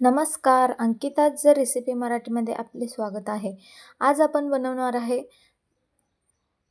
नमस्कार अंकिताच रेसिपी मराठीमध्ये आपले स्वागत आहे. आज आपण बनवणार आहे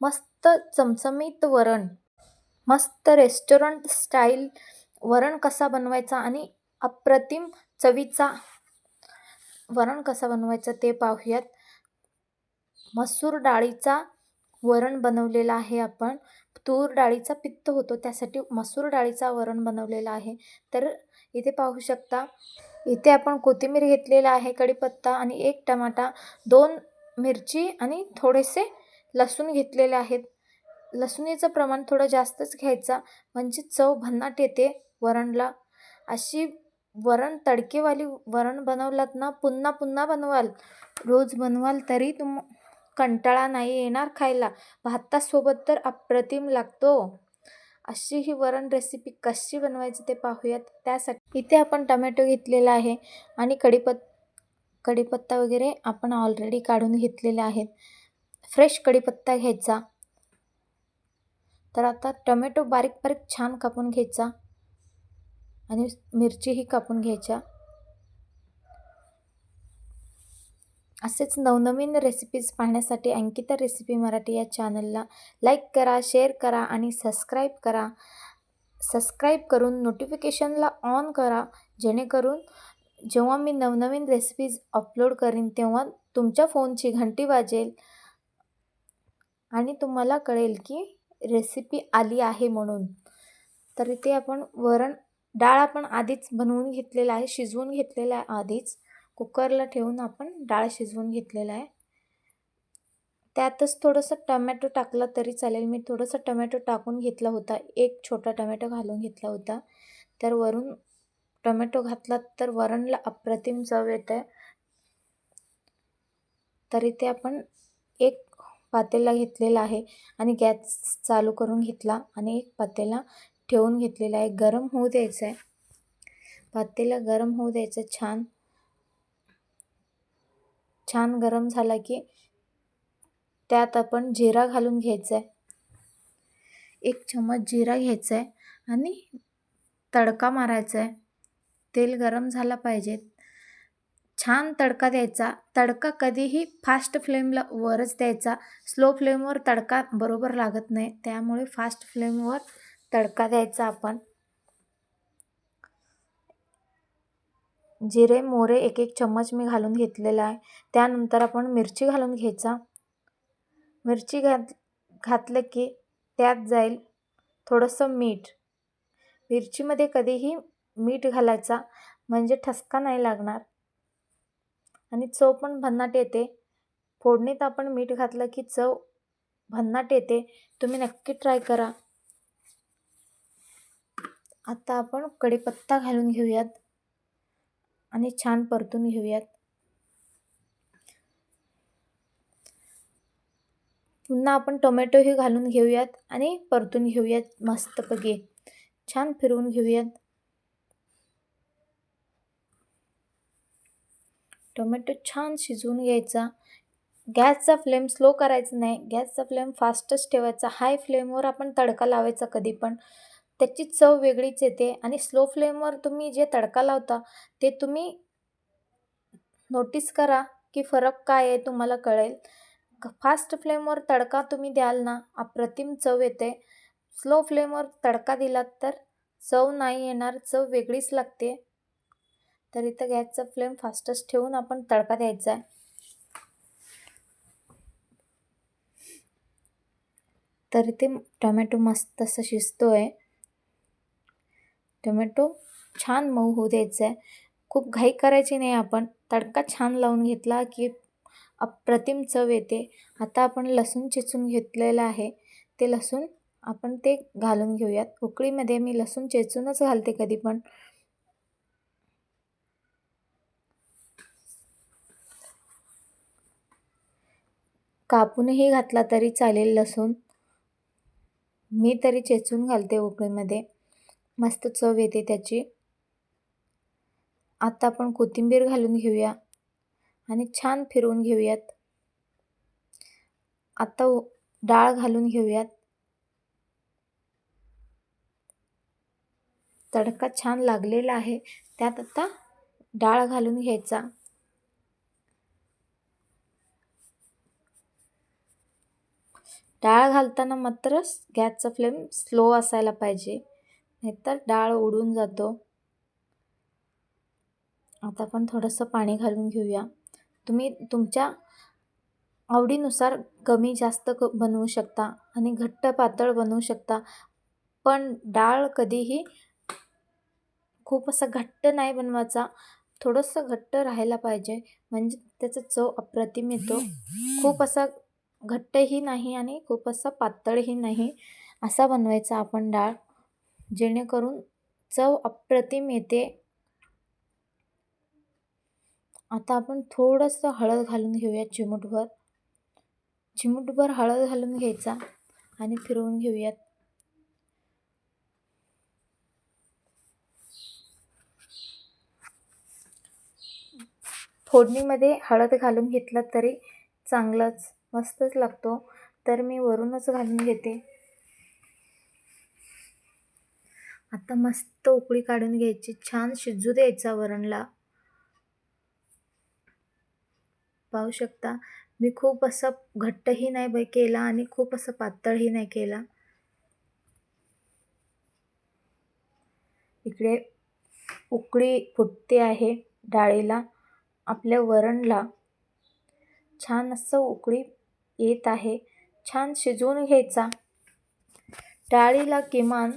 मस्त चमचमीत वरण. मस्त रेस्टॉरंट स्टाईल वरण कसा बनवायचा आणि अप्रतिम चवीचा वरण कसा बनवायचा ते पाहूयात. मसूर डाळीचा वरण बनवलेला आहे आपण. तूर डाळीचा पित्त होतो त्यासाठी मसूर डाळीचा वरण बनवलेला आहे. तर इथे पाहू शकता इथे आपण कोथिंबीर घेतलेला आहे कढीपत्ता आणि एक टमाटा दोन मिरची आणि थोडेसे लसूण घेतलेले आहेत. लसुणीचं प्रमाण थोडं जास्तच घ्यायचा म्हणजे चव भन्नाट येते वरणला. अशी वरण तडकेवाली वरण बनवलात ना पुन्हा पुन्हा बनवाल. रोज बनवाल तरी तुम कंटाळा नाही येणार खायला. भातासोबत तर अप्रतिम लागतो. अशी ही वरण रेसिपी कशी बनवायची ते पाहूयात. त्यासाठी इथे आपण टमॅटो घेतलेला आहे आणि कढीपत् कढीपत्ता वगैरे आपण ऑलरेडी काढून घेतलेले आहेत फ्रेश कढीपत्ता घ्यायचा. तर आता टमॅटो बारीक बारीक छान कापून घ्यायचा. आणि मिरचीही कापून घ्यायच्या. असेच नवनवीन रेसिपीज पाहण्यासाठी अंकिता रेसिपी मराठी या चॅनलला लाईक करा शेअर करा आणि सबस्क्राईब करा. सबस्क्राईब करून नोटिफिकेशनला ऑन करा जेणेकरून जेव्हा मी नवनवीन रेसिपीज अपलोड करीन तेव्हा तुमच्या फोनची घंटी वाजेल आणि तुम्हाला कळेल की रेसिपी आली आहे म्हणून. तर इथे आपण वरण डाळ आपण आधीच बनवून घेतलेलं आहे शिजवून घेतलेलं आहे आधीच. कुकरला ठेवून आपण डाळ शिजवून घेतलेला आहे. त्यातच थोडंसं टमॅटो टाकला तरी चालेल. मी थोडंसं टमॅटो टाकून घेतला होता. एक छोटा टमॅटो घालून घेतला होता. तर वरून टमॅटो घातला तर वरणला अप्रतिम चव येत. आहे तर इथे आपण एक पातेला घेतलेला आहे आणि गॅस चालू करून घेतला आणि एक पातेला ठेवून घेतलेला आहे. गरम होऊ द्यायचं आहे पातेला गरम होऊ द्यायचं छान. छान गरम झाला की त्यात आपण जिरा घालून घ्यायचा आहे एक चम्मच जिरा घ्यायचा आहे आणि तडका मारायचा आहे तेल गरम झाला पाहिजे. छान तडका द्यायचा. तडका कधीही फास्ट फ्लेमला वरच द्यायचा. स्लो फ्लेमवर तडका बरोबर लागत नाही. त्यामुळे फास्ट फ्लेमवर तडका द्यायचा आपण. जिरे मोरे एक एक चम्मच मी घालून घेतलेला आहे. त्यानंतर आपण मिरची घालून घ्यायचा. मिरची घात घातलं की त्यात जाईल थोडंसं मीठ. मिरचीमध्ये कधीही मीठ घालायचा म्हणजे ठसका नाही लागणार. आणि चव पण भन्नाट येते. फोडणीत आपण मीठ घातलं की चव भन्नाट येते. तुम्ही नक्की ट्राय करा. आता आपण कढीपत्ता घालून घेऊयात. आणि छान परतून घेऊयात. पुन्हा आपण टोमॅटोही घालून घेऊयात आणि परतून घेऊयात मस्तपैकी. छान फिरवून घेऊयात. टोमॅटो छान शिजवून घ्यायचा. गॅसचा फ्लेम स्लो करायचा नाही. गॅसचा फ्लेम फास्टच ठेवायचा. हाय फ्लेमवर आपण तडका लावायचा कधी पण त्याची चव वेगळीच येते आणि स्लो फ्लेमवर तुम्ही जे तडका लावता ते तुम्ही नोटीस करा की फरक काय आहे तुम्हाला कळेल. फास्ट फ्लेमवर तडका तुम्ही द्याल ना अप्रतिम चव येते. स्लो फ्लेमवर तडका दिलात तर चव नाही येणार चव वेगळीच लागते. तर इथं गॅसचा फ्लेम फास्टच ठेवून आपण तडका द्यायचा आहे. तर इथे टोमॅटो मस्त असं शिजतो आहे टोमॅटो छान मऊ होऊ द्यायचं आहे. खूप घाई करायची नाही आपण. तडका छान लावून घेतला की अप्रतिम चव येते. आता आपण लसूण चेचून घेतलेलं आहे. ते लसूण आपण ते घालून घेऊयात. उकळीमध्ये मी लसूण चेचूनच घालते कधी पण. कापूनही घातला तरी चालेल लसूण. मी तरी चेचून घालते उकळीमध्ये मस्त चव येते त्याची. आता आपण कोथिंबीर घालून घेऊया आणि छान फिरवून घेऊयात. आता डाळ घालून घेऊयात. तडका छान लागलेला आहे. त्यात आता डाळ घालून घ्यायचा. डाळ घालताना मात्र गॅसचा फ्लेम स्लो असायला पाहिजे. नाहीतर डाळ उडून जातो. आता आपण थोडंसं पाणी घालून घेऊया. तुम्ही तुमच्या आवडीनुसार कमी जास्त क बनवू शकता आणि घट्ट पातळ बनवू शकता. पण डाळ कधीही खूप असा घट्ट नाही बनवायचा. थोडंसं घट्ट राहायला पाहिजे. म्हणजे त्याचा चव अप्रतिम येतो. खूप असा घट्टही नाही आणि खूप असा पातळही नाही असा बनवायचा आपण डाळ. जेणेकरून चव अप्रतिम येते. आता आपण थोडंसं हळद घालून घेऊया चिमूटभर. चिमूटभर हळद घालून घ्यायचा आणि फिरवून घेऊयात. फोडणीमध्ये हळद घालून घेतलं तरी चांगलंच मस्तच लागतो. तर मी वरूनच घालून घेते. आता मस्त उकळी काढून घ्यायची. छान शिजू द्यायचा वरणला. पाहू शकता. मी खूप असं घट्टही नाही बाई केला आणि खूप असं पातळही नाही केला. इकडे उकळी फुटते आहे डाळीला. आपल्या वरणला छान असं उकळी येत आहे. छान शिजवून घ्यायचा. डाळीला किमान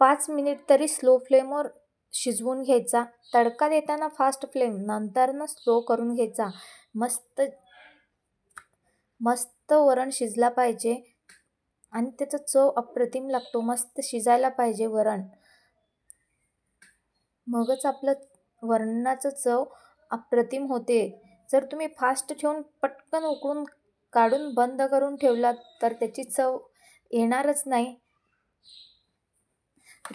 पाच मिनिट तरी स्लो फ्लेमवर शिजवून घ्यायचा. तडका देताना फास्ट फ्लेम नंतरनं स्लो करून घ्यायचा. मस्त मस्त वरण शिजला पाहिजे आणि त्याचा चव अप्रतिम लागतो. मस्त शिजायला पाहिजे वरण. मगच आपलं वरणाचं चव अप्रतिम होते. जर तुम्ही फास्ट ठेवून पटकन उकळून काढून बंद करून ठेवलात तर त्याची चव येणारच नाही.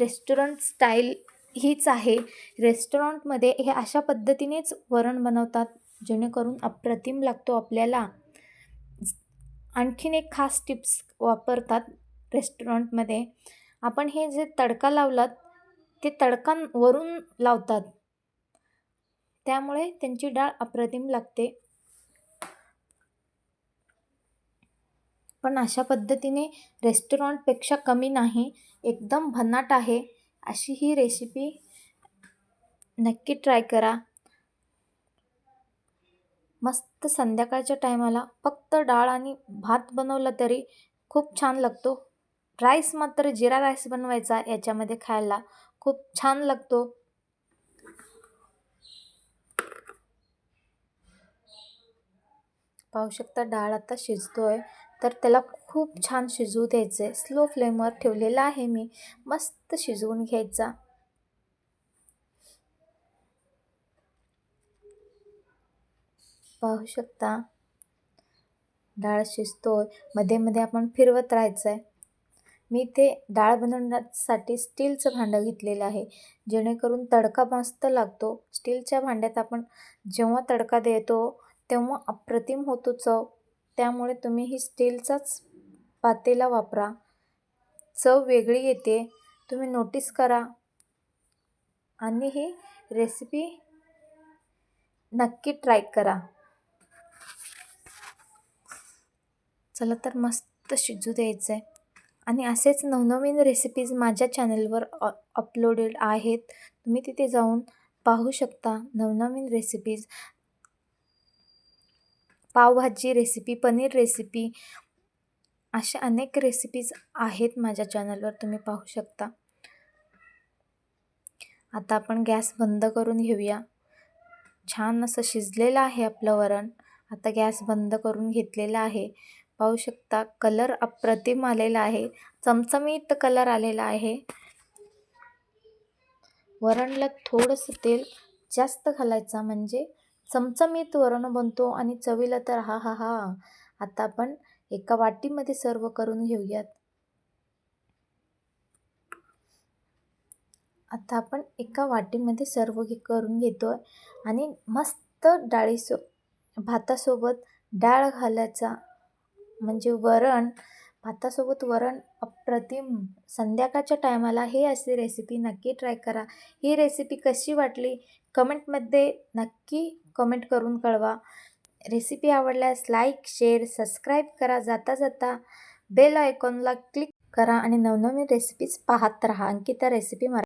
रेस्टॉरंट स्टाईल हीच आहे. रेस्टॉरंटमध्ये हे अशा पद्धतीनेच वरण बनवतात जेणेकरून अप्रतिम लागतो आपल्याला. आणखीन एक खास टिप्स वापरतात रेस्टॉरंटमध्ये. आपण हे जे तडका लावलात ते तडकांवरून लावतात. त्यामुळे त्यांची डाळ अप्रतिम लागते. पण अशा पद्धतीने रेस्टॉरंटपेक्षा कमी नाही एकदम भन्नाट आहे. अशी ही रेसिपी नक्की ट्राय करा. मस्त संध्याकाळच्या टायमाला फक्त डाळ आणि भात बनवला तरी खूप छान लागतो. राईस मात्र जिरा राईस बनवायचा याच्यामध्ये खायला खूप छान लागतो. पाहू शकता डाळ आता शिजतो आहे तर त्याला खूप छान शिजवू द्यायचं स्लो फ्लेमवर ठेवलेला आहे मी. मस्त शिजवून घ्यायचा. पाहू शकता. डाळ शिजतोय. मध्ये मध्ये आपण फिरवत राहायचं आहे मी ते डाळ बनवण्यासाठी स्टीलचं भांडं घेतलेलं आहे. जेणेकरून तडका मस्त लागतो. स्टीलच्या भांड्यात आपण जेव्हा तडका देतो तेव्हा अप्रतिम होतो चव. त्यामुळे तुम्ही ही स्टीलचाच पातेला वापरा. चव वेगळी येते. तुम्ही नोटीस करा. आणि ही रेसिपी नक्की ट्राय करा. चला तर मस्त शिजू द्यायचं आहे आणि असेच नवनवीन रेसिपीज माझ्या चॅनलवर अपलोडेड आहेत. तुम्ही तिथे जाऊन पाहू शकता नवनवीन recipes pav bhaji recipe paneer recipe अशा अनेक रेसिपीज आहेत माझ्या चॅनलवर तुम्ही पाहू शकता. आता आपण गॅस बंद करून घेऊया. छान असं शिजलेलं आहे आपलं वरण. आता गॅस बंद करून घेतलेला आहे. पाहू शकता कलर अप्रतिम आलेला आहे. चमचमीत कलर आलेला आहे. वरणला थोडंसं तेल जास्त घालायचं म्हणजे चमचमीत वरण बनतो आणि चवीला तर हा हा हा. आता आपण एका वाटीमध्ये सर्व करून घेऊयात. आता आपण एका वाटीमध्ये सर्व घे करून घेतो आहे आणि मस्त डाळीसो भातासोबत डाळ घालायचा. म्हणजे वरण भातासोबत वरण अप्रतिम. संध्याकाळच्या टायमाला हे अशी रेसिपी नक्की ट्राय करा. ही रेसिपी कशी वाटली? कमेंटमध्ये नक्की कमेंट करून कळवा. रेसिपी आवडल्यास लाईक शेअर सबस्क्राईब करा. जाता जाता बेल आयकॉनला क्लिक करा आणि नवनवीन रेसिपीज पाहत राहा. अंकिता रेसिपी मरा